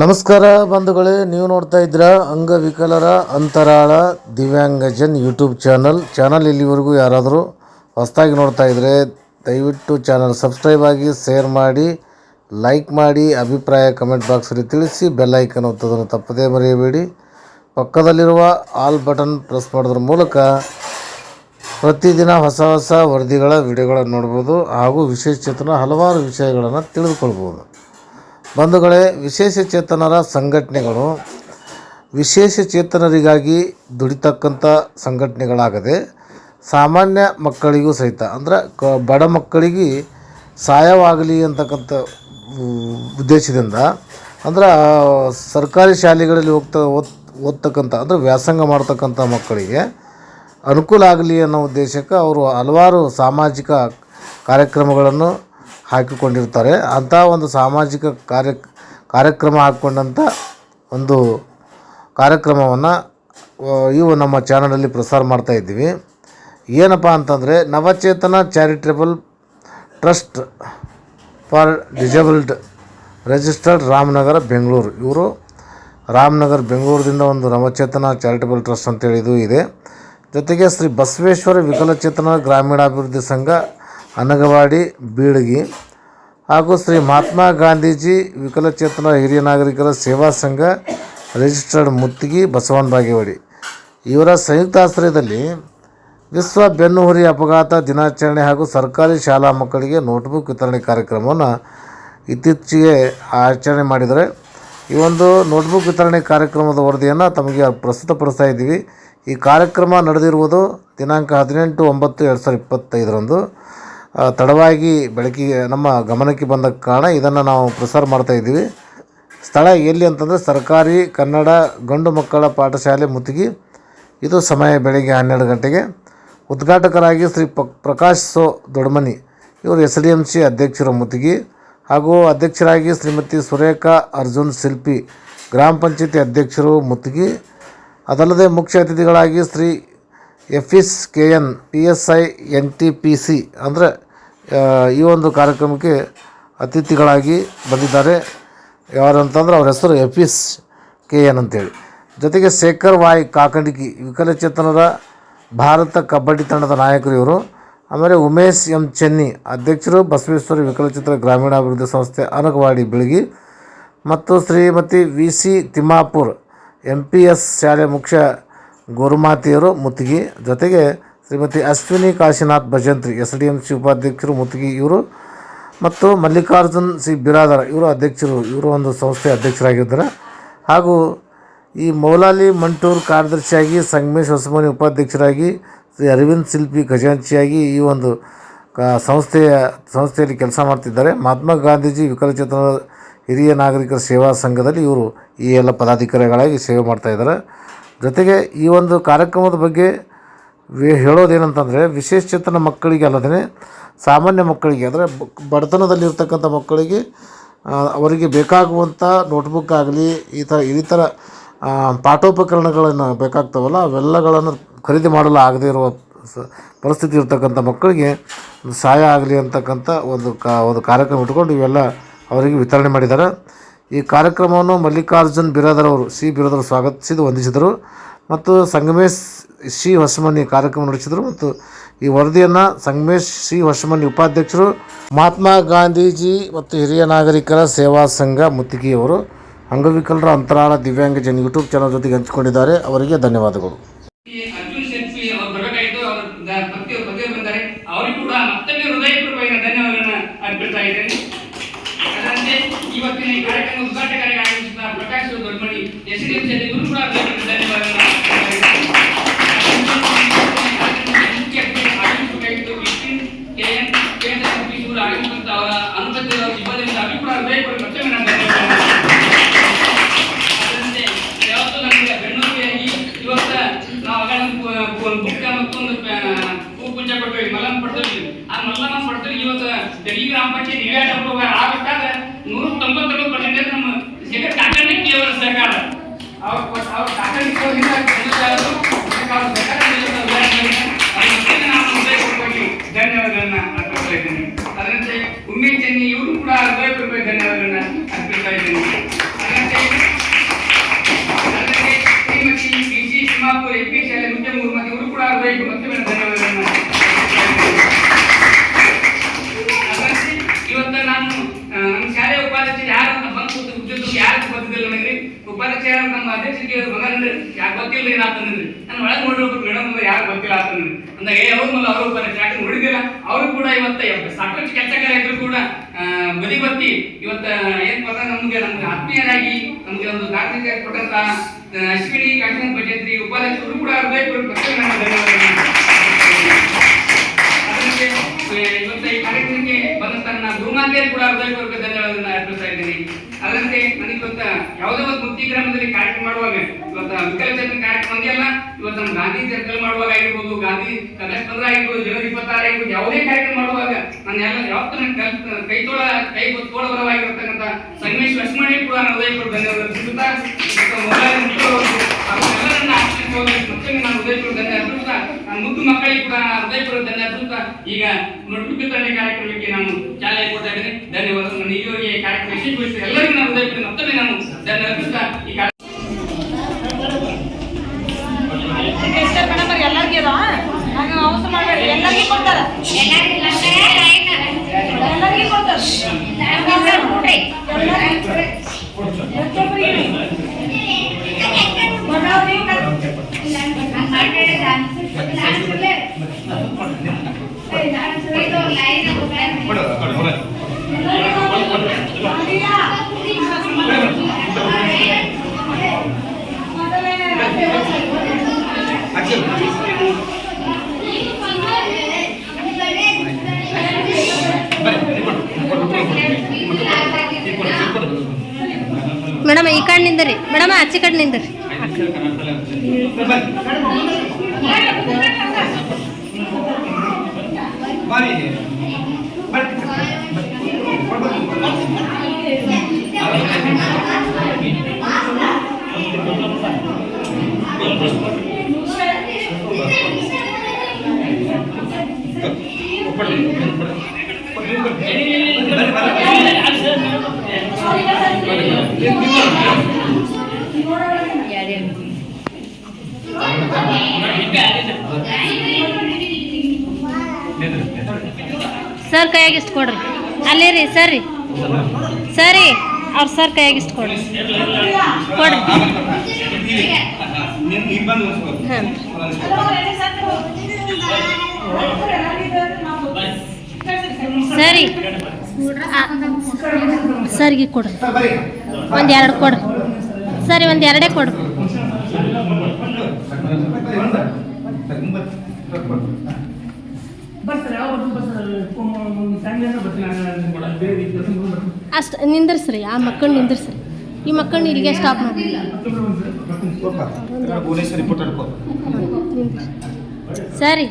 ನಮಸ್ಕಾರ ಬಂಧುಗಳೇ, ನೀವು ನೋಡ್ತಾ ಇದ್ದೀರಾ ಅಂಗವಿಕಲರ ಅಂತರಾಳ ದಿವ್ಯಾಂಗಜನ್ ಯೂಟ್ಯೂಬ್ ಚಾನಲ್. ಚಾನಲ್ ಇಲ್ಲಿವರೆಗೂ ಯಾರಾದರೂ ಹೊಸದಾಗಿ ನೋಡ್ತಾ ಇದ್ದರೆ ದಯವಿಟ್ಟು ಚಾನಲ್ ಸಬ್ಸ್ಕ್ರೈಬ್ ಆಗಿ, ಶೇರ್ ಮಾಡಿ, ಲೈಕ್ ಮಾಡಿ, ಅಭಿಪ್ರಾಯ ಕಮೆಂಟ್ ಬಾಕ್ಸಲ್ಲಿ ತಿಳಿಸಿ ಬೆಲ್ಲೈಕನ್ ಒತ್ತೋದನ್ನು ತಪ್ಪದೇ ಮರೆಯಬೇಡಿ. ಪಕ್ಕದಲ್ಲಿರುವ ಆಲ್ ಬಟನ್ ಪ್ರೆಸ್ ಮಾಡೋದ್ರ ಮೂಲಕ ಪ್ರತಿದಿನ ಹೊಸ ಹೊಸ ವರದಿಗಳ, ವಿಡಿಯೋಗಳನ್ನು ನೋಡ್ಬೋದು ಹಾಗೂ ವಿಶೇಷತನ ಹಲವಾರು ವಿಷಯಗಳನ್ನು ತಿಳಿದುಕೊಳ್ಬೋದು. ಬಂಧುಗಳೇ, ವಿಶೇಷ ಚೇತನರ ಸಂಘಟನೆಗಳು ವಿಶೇಷ ಚೇತನರಿಗಾಗಿ ದುಡಿತಕ್ಕಂಥ ಸಂಘಟನೆಗಳಾಗದೆ ಸಾಮಾನ್ಯ ಮಕ್ಕಳಿಗೂ ಸಹಿತ, ಅಂದರೆ ಕ, ಬಡ ಮಕ್ಕಳಿಗೆ ಸಹಾಯವಾಗಲಿ ಅಂತಕ್ಕಂಥ ಉದ್ದೇಶದಿಂದ, ಅಂದ್ರೆ ಸರ್ಕಾರಿ ಶಾಲೆಗಳಲ್ಲಿ ಹೋಗ್ತಾ, ಓದ್, ಓದ್ತಕ್ಕಂಥ, ಅಂದರೆ ವ್ಯಾಸಂಗ ಮಾಡ್ತಕ್ಕಂಥ ಮಕ್ಕಳಿಗೆ ಅನುಕೂಲ ಆಗಲಿ ಅನ್ನೋ ಉದ್ದೇಶಕ್ಕೆ ಅವರು ಹಲವಾರು ಸಾಮಾಜಿಕ ಕಾರ್ಯಕ್ರಮಗಳನ್ನು ಹಾಕಿಕೊಂಡಿರ್ತಾರೆ. ಅಂಥ ಒಂದು ಸಾಮಾಜಿಕ ಕಾರ್ಯ, ಕಾರ್ಯಕ್ರಮ ಹಾಕ್ಕೊಂಡಂಥ ಒಂದು ಕಾರ್ಯಕ್ರಮವನ್ನು ಇವು ನಮ್ಮ ಚಾನಲಲ್ಲಿ ಪ್ರಸಾರ ಮಾಡ್ತಾ ಇದ್ದೀವಿ. ಏನಪ್ಪ ಅಂತಂದರೆ, Navachetana charitable trust for disabled registered Ramanagara, Bengaluru. ಇವರು ರಾಮನಗರ ಬೆಂಗಳೂರಿನಿಂದ ಒಂದು ನವಚೇತನ ಚಾರಿಟೇಬಲ್ ಟ್ರಸ್ಟ್ ಅಂತೇಳಿ ಇದು ಇದೆ. ಜೊತೆಗೆ ಶ್ರೀ ಬಸವೇಶ್ವರ ವಿಕಲಚೇತನ ಗ್ರಾಮೀಣಾಭಿವೃದ್ಧಿ ಸಂಘ ಅನಗವಾಡಿ, ಬೀಳಗಿ ಹಾಗೂ ಶ್ರೀ ಮಹಾತ್ಮ ಗಾಂಧೀಜಿ ವಿಕಲಚೇತನ ಹಿರಿಯ ನಾಗರಿಕರ ಸೇವಾ ಸಂಘ ರಿಜಿಸ್ಟರ್ಡ್ ಮುತ್ತಿಗಿ, ಬಸವನ ಬಾಗೇವಾಡಿ. ಇವರ ಸಂಯುಕ್ತಾಶ್ರಯದಲ್ಲಿ ವಿಶ್ವ ಬೆನ್ನುಹುರಿ ಅಪಘಾತ ದಿನಾಚರಣೆ ಹಾಗೂ ಸರ್ಕಾರಿ ಶಾಲಾ ಮಕ್ಕಳಿಗೆ ನೋಟ್ಬುಕ್ ವಿತರಣೆ ಕಾರ್ಯಕ್ರಮವನ್ನು ಇತ್ತೀಚೆಗೆ ಆಚರಣೆ ಮಾಡಿದರೆ, ಈ ಒಂದು ನೋಟ್ಬುಕ್ ವಿತರಣೆ ಕಾರ್ಯಕ್ರಮದ ವರದಿಯನ್ನು ತಮಗೆ ಪ್ರಸ್ತುತಪಡಿಸ್ತಾ ಇದ್ದೀವಿ. ಈ ಕಾರ್ಯಕ್ರಮ ನಡೆದಿರುವುದು ದಿನಾಂಕ ಹದಿನೆಂಟು ಒಂಬತ್ತು ಎರಡು ಸಾವಿರದ ಇಪ್ಪತ್ತೈದರಂದು. ತಡವಾಗಿ ಬೆಳಕಿಗೆ, ನಮ್ಮ ಗಮನಕ್ಕೆ ಬಂದ ಕಾರಣ ಇದನ್ನು ನಾವು ಪ್ರಸಾರ ಮಾಡ್ತಾ ಇದ್ದೀವಿ. ಸ್ಥಳ ಎಲ್ಲಿ ಅಂತಂದರೆ ಸರ್ಕಾರಿ ಕನ್ನಡ ಗಂಡು ಮಕ್ಕಳ ಪಾಠಶಾಲೆ ಮುತ್ತಿಗೆ. ಇದು ಸಮಯ ಬೆಳಗ್ಗೆ ಹನ್ನೆರಡು ಗಂಟೆಗೆ. ಉದ್ಘಾಟಕರಾಗಿ ಶ್ರೀ ಪ್ರಕಾಶ್ ಸೋ ದೊಡ್ಮನಿ, ಇವರು ಎಸ್ ಡಿ ಎಂ ಸಿ ಅಧ್ಯಕ್ಷರು ಮುತ್ತಿಗೆ. ಹಾಗೂ ಅಧ್ಯಕ್ಷರಾಗಿ ಶ್ರೀಮತಿ ಸುರೇಖಾ ಅರ್ಜುನ್ ಶಿಲ್ಪಿ, ಗ್ರಾಮ ಪಂಚಾಯತಿ ಅಧ್ಯಕ್ಷರು ಮುತ್ತಿಗೆ. ಅದಲ್ಲದೆ ಮುಖ್ಯ ಅತಿಥಿಗಳಾಗಿ Shri F S K N, P S I N T P C, ಅಂದರೆ ಈ ಒಂದು ಕಾರ್ಯಕ್ರಮಕ್ಕೆ ಅತಿಥಿಗಳಾಗಿ ಬಂದಿದ್ದಾರೆ. ಯಾರು ಅಂತಂದ್ರೆ ಅವ್ರ ಹೆಸರು ಎಫ್ ಎಸ್ ಕೆ ಎನ್ ಅಂತೇಳಿ. ಜೊತೆಗೆ ಶೇಖರ್ ವಾಯ್ ಕಾಕಂಡಿಕಿ, ವಿಕಲಚೇತನರ ಭಾರತ ಕಬಡ್ಡಿ ತಂಡದ ನಾಯಕರು ಇವರು. ಆಮೇಲೆ ಉಮೇಶ್ ಎಂ ಚೆನ್ನಿ, ಅಧ್ಯಕ್ಷರು ಬಸವೇಶ್ವರ ವಿಕಲಚೇತನ ಗ್ರಾಮೀಣಾಭಿವೃದ್ಧಿ ಸಂಸ್ಥೆ ಅನಗವಾಡಿ ಬೆಳಗಿ. ಮತ್ತು Shrimati V C Timmapur, M P S ಶಾಲೆ ಮುಖ್ಯ ಗುರುಮಾತೆಯರು ಮುತ್ತಿಗೆ. ಜೊತೆಗೆ Shrimati Ashwini Kashinath Bhajantri S D M C ಉಪಾಧ್ಯಕ್ಷರು ಮುತ್ತಿಗೆ ಇವರು ಮತ್ತು ಮಲ್ಲಿಕಾರ್ಜುನ್ ಸಿ ಬಿರಾದರ್, ಇವರು ಅಧ್ಯಕ್ಷರು, ಇವರು ಒಂದು ಸಂಸ್ಥೆ ಅಧ್ಯಕ್ಷರಾಗಿದ್ದಾರೆ. ಹಾಗೂ ಈ ಮೌಲಾಲಿ ಮಂಟೂರ್ ಕಾರ್ಯದರ್ಶಿಯಾಗಿ, ಸಂಗಮೇಶ್ ಹೊಸಮನಿ ಉಪಾಧ್ಯಕ್ಷರಾಗಿ, ಶ್ರೀ ಅರವಿಂದ್ ಶಿಲ್ಪಿ ಖಜಾಂಚಿಯಾಗಿ ಈ ಒಂದು ಸಂಸ್ಥೆಯ, ಸಂಸ್ಥೆಯಲ್ಲಿ ಕೆಲಸ ಮಾಡ್ತಿದ್ದಾರೆ. ಮಹಾತ್ಮ ಗಾಂಧೀಜಿ ವಿಕಲಚೇತನ ಹಿರಿಯ ನಾಗರಿಕರ ಸೇವಾ ಸಂಘದಲ್ಲಿ ಇವರು ಈ ಎಲ್ಲ ಪದಾಧಿಕಾರಿಗಳಾಗಿ ಸೇವೆ ಮಾಡ್ತಾಯಿದ್ದಾರೆ ಜೊತೆಗೆ ಈ ಒಂದು ಕಾರ್ಯಕ್ರಮದ ಬಗ್ಗೆ ವಿ- ಹೇಳೋದೇನಂತಂದರೆ ವಿಶೇಷಚೇತನ ಮಕ್ಕಳಿಗೆ ಅಲ್ಲದೇ ಸಾಮಾನ್ಯ ಮಕ್ಕಳಿಗೆ, ಅಂದರೆ ಬಡತನದಲ್ಲಿರ್ತಕ್ಕಂಥ ಮಕ್ಕಳಿಗೆ ಅವರಿಗೆ ಬೇಕಾಗುವಂಥ ನೋಟ್ಬುಕ್ ಆಗಲಿ, ಈ ಥರ ಥರ ಪಾಠೋಪಕರಣಗಳನ್ನು ಬೇಕಾಗ್ತವಲ್ಲ, ಅವೆಲ್ಲಗಳನ್ನು ಖರೀದಿ ಮಾಡಲು ಆಗದೇ ಇರುವ ಪರಿಸ್ಥಿತಿ ಇರ್ತಕ್ಕಂಥ ಮಕ್ಕಳಿಗೆ ಸಹಾಯ ಆಗಲಿ ಅಂತಕ್ಕಂಥ ಒಂದು ಕಾ, ಒಂದು ಕಾರ್ಯಕ್ರಮ ಇಟ್ಕೊಂಡು ಇವೆಲ್ಲ ಅವರಿಗೆ ವಿತರಣೆ ಮಾಡಿದ್ದಾರೆ. ಈ ಕಾರ್ಯಕ್ರಮವನ್ನು ಮಲ್ಲಿಕಾರ್ಜುನ್ ಬಿರಾದರ್ ಅವರು, ಸಿ. ಬಿರಾದರ್ ಸ್ವಾಗತಿಸಿದ್ದು, ವಂದಿಸಿದರು. ಮತ್ತು ಸಂಗಮೇಶ್ ಶ್ರೀ ಹೊಸಮನಿ ಕಾರ್ಯಕ್ರಮ ನಡೆಸಿದರು ಮತ್ತು ಈ ವರದಿಯನ್ನು ಸಂಗಮೇಶ್ ಶ್ರೀ ಹೊಸಮನಿ ಉಪಾಧ್ಯಕ್ಷರು ಮಹಾತ್ಮ ಗಾಂಧೀಜಿ ಮತ್ತು ಹಿರಿಯ ನಾಗರಿಕರ ಸೇವಾ ಸಂಘ ಮುತ್ತಿಗೆಯವರು, ಅಂಗವಿಕಲರ ಅಂತರಾಳ ದಿವ್ಯಾಂಗ ಜನ ಯೂಟ್ಯೂಬ್ ಚಾನಲ್ ಜೊತೆಗೆ ಹಂಚಿಕೊಂಡಿದ್ದಾರೆ. ಅವರಿಗೆ ಧನ್ಯವಾದಗಳು. ಪಡ್ತೀವಿ ಇವತ್ತು ಬೆಳಗ್ಗೆ ಗ್ರಾಮ ಪಂಚಾಯತ್ ನಿವೇಟ ಆಗಬೇಕಾದ್ರೆ ನೂರ ತೊಂಬತ್ತೊಂಬತ್ತು ಪರ್ಸೆಂಟೇಜ್ ನಮ್ಮ ಶೇಖರ್ ಕಾಕಣಿಕ್ಕಿ ಅವರ ಸರ್ಕಾರ ಅವ್ರ ಅವ್ರ ಹೃದಯಪೂರ್ವಕವಾಗಿ ಧನ್ಯವಾದಗಳನ್ನ ಅದರಂತೆ ಉಮೇಶ್ ಚೆನ್ನಿ ಇವರು ಕೂಡ ಹೃದಯಪೂರ್ವಕ ಧನ್ಯವಾದಗಳನ್ನ ಸಿಕ್ಕಿ ಬಂದ್ರೆ ಯಾಕೆ ಗೊತ್ತಿಲ್ಲ ಏನ್ ಆತಂದ್ರಿ ನಾನು ಒಳಗೆ ನೋಡಿರ್ಬೇಕು ಮೇಡಮ್ ಯಾರು ಗೊತ್ತಿಲ್ಲ ಆತಂದ್ರಿ ಅಂದಾಗ ಏ ಅವ್ರ ಮೇಲೆ ಅವರು ಉಪಾಧ್ಯಕ್ಷ ಯಾಕೆ ನೋಡಿದಿಲ್ಲ ಅವರು ಕೂಡ ಇವತ್ತ ಸಾಕಷ್ಟು ಕೆಲಸಗಾರ ಇದ್ರು ಕೂಡ ಬದಿ ಬತ್ತಿ ಇವತ್ತ ಏನ್ ಪದ ನಮ್ಗೆ? ನಮ್ಗೆ ಆತ್ಮೀಯರಾಗಿ ನಮ್ಗೆ ಒಂದು ದಾಖಲೆ ಕೊಟ್ಟಂತ ಅಶ್ವಿನಿ ಕಾಶ್ಮೀರ ಭಜಂತ್ರಿ ಉಪಾಧ್ಯಕ್ಷರು ಕೂಡ ಇವತ್ತು ಈ ಕಾರ್ಯಕ್ರಮಕ್ಕೆ ಬಂದಂತ ನನ್ನ ಗುರುಮಾತೆಯರು ಕೂಡ ಇದ್ದೀನಿ ಅದರಂತೆ ನನಗೆ ಇವತ್ತ ಯಾವುದೋ ಒಂದು ಮುಕ್ತಿ ಗ್ರಾಮದಲ್ಲಿ ಕಾರ್ಯಕ್ರಮ ಮಾಡುವಾಗ, ಇವತ್ತ ವಿಕಲಚೇತನ ಕಾರ್ಯಕ್ರಮ ಒಂದೇ ಅಲ್ಲ, ಇವತ್ತು ನಮ್ಮ ಗಾಂಧಿ ಸರ್ಕಲ್ ಮಾಡುವಾಗ ಆಗಿರ್ಬೋದು, ಗಾಂಧಿ ಆಗಸ್ಟ್ ಪಂದ್ರ ಆಗಿರ್ಬೋದು, ಜನವರಿ ಇಪ್ಪತ್ತಾರು ಆಗಿರ್ಬೋದು, ಯಾವುದೇ ಕಾರ್ಯಕ್ರಮ ಮಾಡುವಾಗ ನಾನು ಎಲ್ಲ ಯಾವತ್ತೂ ನನ್ನ ಕೈ ತೋಳ ಕೈ ತೋಳ ಬರವಾಗಿರ್ತಕ್ಕಂಥ ಸಂಗಮೇಶ್ ಲಕ್ಷ್ಮಣಿ ಕೂಡ ನಾನು ಉದಯಪುರ ಧನ್ಯವಾದ ಸಿಗುತ್ತಾ ನಾನು ಹೃದಯಪೂರ್ವಕ ಧನ್ಯ ನನ್ನ ಮುದ್ದು ಮಕ್ಕಳಿಗೆ ಕೂಡ ಉದಯಪುರ ಧನ್ಯವಾದ ಈಗ ವಿತರಣೆ ಕಾರ್ಯಕ್ರಮಕ್ಕೆ ನಾನು ಚಾಲನೆ ಕೊಡ್ತಾ ಇದ್ದೇನೆ. ಧನ್ಯವಾದ. ನನ್ನ ಈ ಕಾರ್ಯಕ್ರಮ ಯಶಸ್ವಿಗೊಳಿಸಿ ಎಲ್ಲರಿಗೂ ನಾನು ಹೃದಯಪೂರ್ವಕ ಮತ್ತೊಮ್ಮೆ ನಾನು ಧನ್ಯ ಅರ್ಪಿಸುತ್ತಾ ಈ ಎಲ್ಲರಿಗೂ ಕೊಡ್ತಾರ ಎಲ್ಲರಿಗೂ ಕೊಡ್ತಾರ ಪ್ರತಿಯೊಬ್ಬರಿಗೆ ಮನೆಯವ್ರಿಗೆ ಮೇಡಮ್ ಈ ಕಡೆ ನಿಂದ್ರಿ. ಮೇಡಮ್ ಆಚೆ ಕಡೆ ನಿಂದ್ರಿ. મારી લે Thank you. ಸರ್ ಕೈಯಾಗಿ ಇಷ್ಟು ಕೊಡ್ರಿ. ಅಲ್ಲೇ ರೀ, ಸರ್ ರೀ. ಸರಿ ಅವ್ರ ಸರ್ ಕೈಯಾಗ ಇಷ್ಟು ಕೊಡ್ರಿ. ಕೊಡ್ರಿ. ಸರಿ ಸರ್ಗೆ ಕೊಡ್ರಿ. ಒಂದು ಎರಡು ಕೊಡ್ರಿ. ಸರಿ ಒಂದು ಎರಡೇ ಕೊಡ್ರಿ ಅಷ್ಟು ನಿಂದಿರ್ಸ್ರಿ ಆ ಮಕ್ಕಳು ನಿಂದಿರ್ಸ್ರಿ. ಈ ಮಕ್ಕಳನ್ನ ಇಲ್ಲಿಗೆ ಸ್ಟಾಪ್ ಮಾಡಿ ಸರಿ.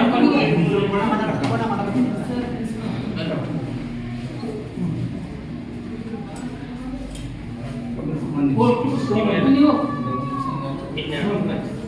ಪುಟ್ಟ